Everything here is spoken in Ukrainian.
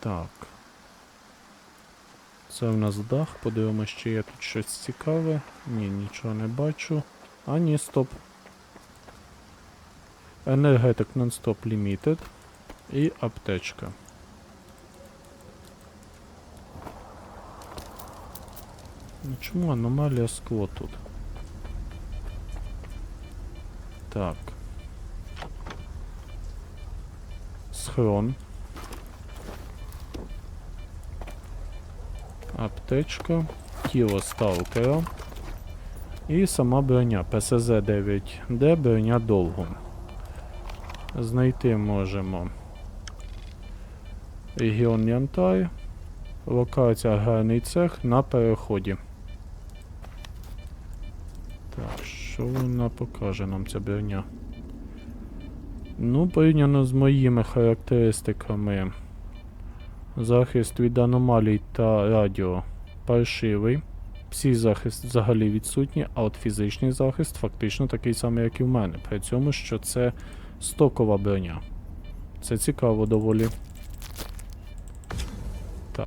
Так. Це в нас дах. Подивимося, чи є тут щось цікаве. Ні, нічого не бачу. А, ні, стоп. Енергетик Non-Stop Limited. І аптечка. Ну чому аномалія скло тут? Так. Схрон. Аптечка. Тіло сталкера. І сама броня. ПСЗ 9D, броня довго. Знайти можемо. Регіон Янтай. Локація гарний цех на переході. Так, що вона покаже нам ця броня? Ну, порівняно з моїми характеристиками. Захист від аномалій та радіо паршивий. Всі захист взагалі відсутні, а от фізичний захист фактично такий самий, як і в мене. При цьому, що це стокова броня. Це цікаво доволі.